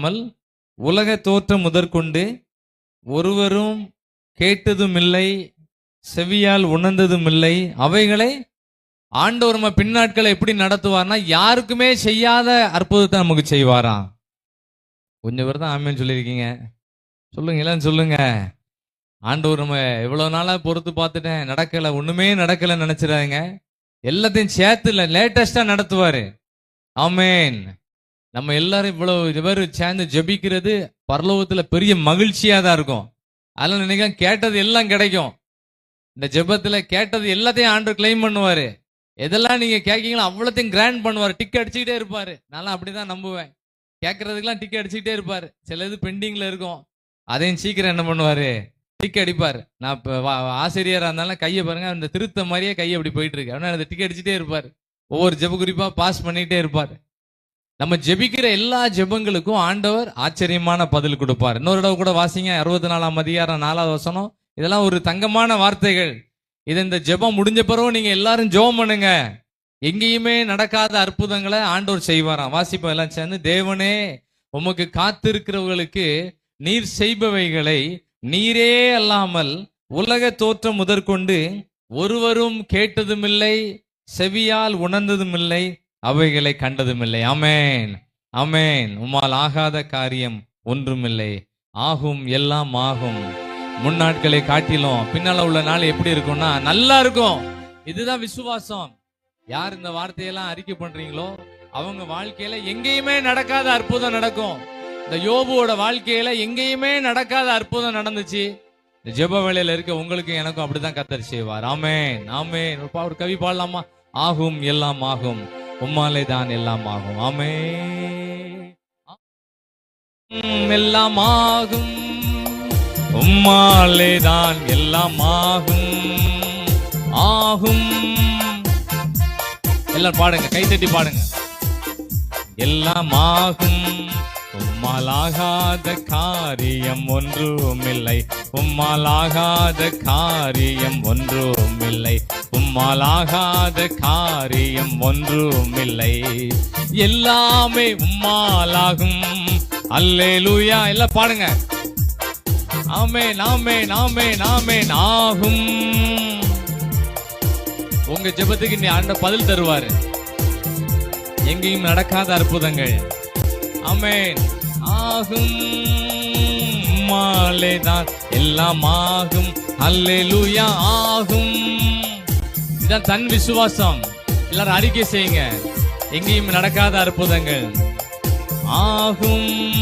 இல்லாமல் உலக தோற்றம் முதற்கொண்டு ஒருவரும் கேட்டதும் இல்லை செவியால் உணர்ந்ததும் இல்லை அவைகளை ஆண்டவர் நம்ம பின்னாட்களை எப்படி நடத்துவார்னா யாருக்குமே செய்யாத அற்புதத்தை நமக்கு செய்வாராம் கொஞ்சம் பேர் தான் ஆமேன்னு சொல்லியிருக்கீங்க. சொல்லுங்க எல்லாம் சொல்லுங்க. ஆண்டவர் நம்ம இவ்வளவு நாளாக பொறுத்து பார்த்துட்டேன் நடக்கலை ஒன்றுமே நடக்கலைன்னு நினச்சிடாதீங்க. எல்லாத்தையும் சேர்த்துல லேட்டஸ்ட்டாக நடத்துவார். ஆமேன். நம்ம எல்லாரும் இவ்வளவு பேர் சேர்ந்து ஜெபிக்கிறது பரலோகத்துல பெரிய மகிழ்ச்சியா தான் இருக்கும். அதெல்லாம் நினைக்க கேட்டது எல்லாம் கிடைக்கும். இந்த ஜெபத்துல கேட்டது எல்லாத்தையும் ஆண்டு கிளைம் பண்ணுவாரு. எதெல்லாம் நீங்க கேட்கீங்களோ அவ்வளோத்தையும் கிராண்ட் பண்ணுவார். டிக் அடிச்சுக்கிட்டே இருப்பாரு. நான் அப்படிதான் நம்புவேன். கேட்கறதுக்கெல்லாம் டிக் அடிச்சுக்கிட்டே இருப்பாரு. சில இது பெண்டிங்ல இருக்கும். அதையும் சீக்கிரம் என்ன பண்ணுவாரு? டிக் அடிப்பார். நான் இப்போ ஆசிரியராக இருந்தாலும் கையை பாருங்க. அந்த திருத்த மாதிரியே கையை அப்படி போயிட்டு இருக்கு. அப்படின்னா அந்த டிக் அடிச்சுட்டே இருப்பார். ஒவ்வொரு ஜெப குறிப்பா பாஸ் பண்ணிட்டே இருப்பார். நம்ம ஜெபிக்கிற எல்லா ஜெபங்களுக்கும் ஆண்டவர் ஆச்சரியமான பதில் கொடுப்பார். இன்னொரு தடவை கூட வாசிங்க அறுபத்தி நாலாம் அதிகாரம் நாலாவது வசனம். இதெல்லாம் ஒரு தங்கமான வார்த்தைகள். இது இந்த ஜெபம் முடிஞ்ச பிறகு நீங்க எல்லாரும் ஜெபம் பண்ணுங்க. எங்கேயுமே நடக்காத அற்புதங்களை ஆண்டவர் செய்வாராம். வாசிப்போம் எல்லாம் சேர்ந்து தேவனே உமக்கு காத்திருக்கிறவர்களுக்கு நீர் செய்பவைகளை நீரே அல்லாமல் உலக தோற்றம் முதற்கொண்டு ஒருவரும் கேட்டதுமில்லை செவியால் உணர்ந்ததுமில்லை அவைகளை கண்டதுமில்லை. அமேன் அமேன் உம்மால் ஆகாத காரியம் ஒன்றுமில்லை. ஆகும் எல்லாம் ஆகும். முன்னாட்களை காட்டிலும் பின்னால உள்ள நாள் எப்படி இருக்கும்னா நல்லா இருக்கும். இதுதான் விசுவாசம். யார் இந்த வார்த்தையெல்லாம் அறிக்கை பண்றீங்களோ அவங்க வாழ்க்கையில எங்கேயுமே நடக்காத அற்புதம் நடக்கும். இந்த யோபுவோட வாழ்க்கையில எங்கேயுமே நடக்காத அற்புதம் நடந்துச்சு. இந்த ஜெப வேலையில இருக்க உங்களுக்கும் எனக்கும் அப்படிதான் கத்தர் செய்வார். ஆமே நாமே ஒரு ஒரு கவி பாடலாமா? ஆகும் எல்லாம் ஆகும். உம்மாலே தான் எல்லாம் ஆகும். ஆமே எல்லாம் ஆகும். உம்மாலே தான் எல்லாம் ஆகும். ஆகும். எல்லாரும் பாடுங்க கைத்தட்டி பாடுங்க. எல்லாம் ஆகும். உம்மாலாகாத காரியம் ஒன்றுமில்லை. உம்மாலாகாத காரியம் ஒன்றுமில்லை. உம்மாலாகாத காரியம் ஒன்றுமில்லை. எல்லாமே உம்மாலாகும். அல்லே லூயா எல்லாம் பாடுங்க. ஆமே நாமே நாமே நாமே நாகும் உங்க ஜெபத்துக்கு நீ ஆண்ட பதில் தருவாரு. எங்கேயும் நடக்காத அற்புதங்கள். அமேன் ஆகும். மாலைதான் எல்லாம் ஆகும். அல்லேலூயா ஆகும். இதான் தன் விசுவாசம். எல்லாரும் அறிக்கை செய்யுங்க. எங்கேயும் நடக்காத அற்புதங்கள். ஆகும்.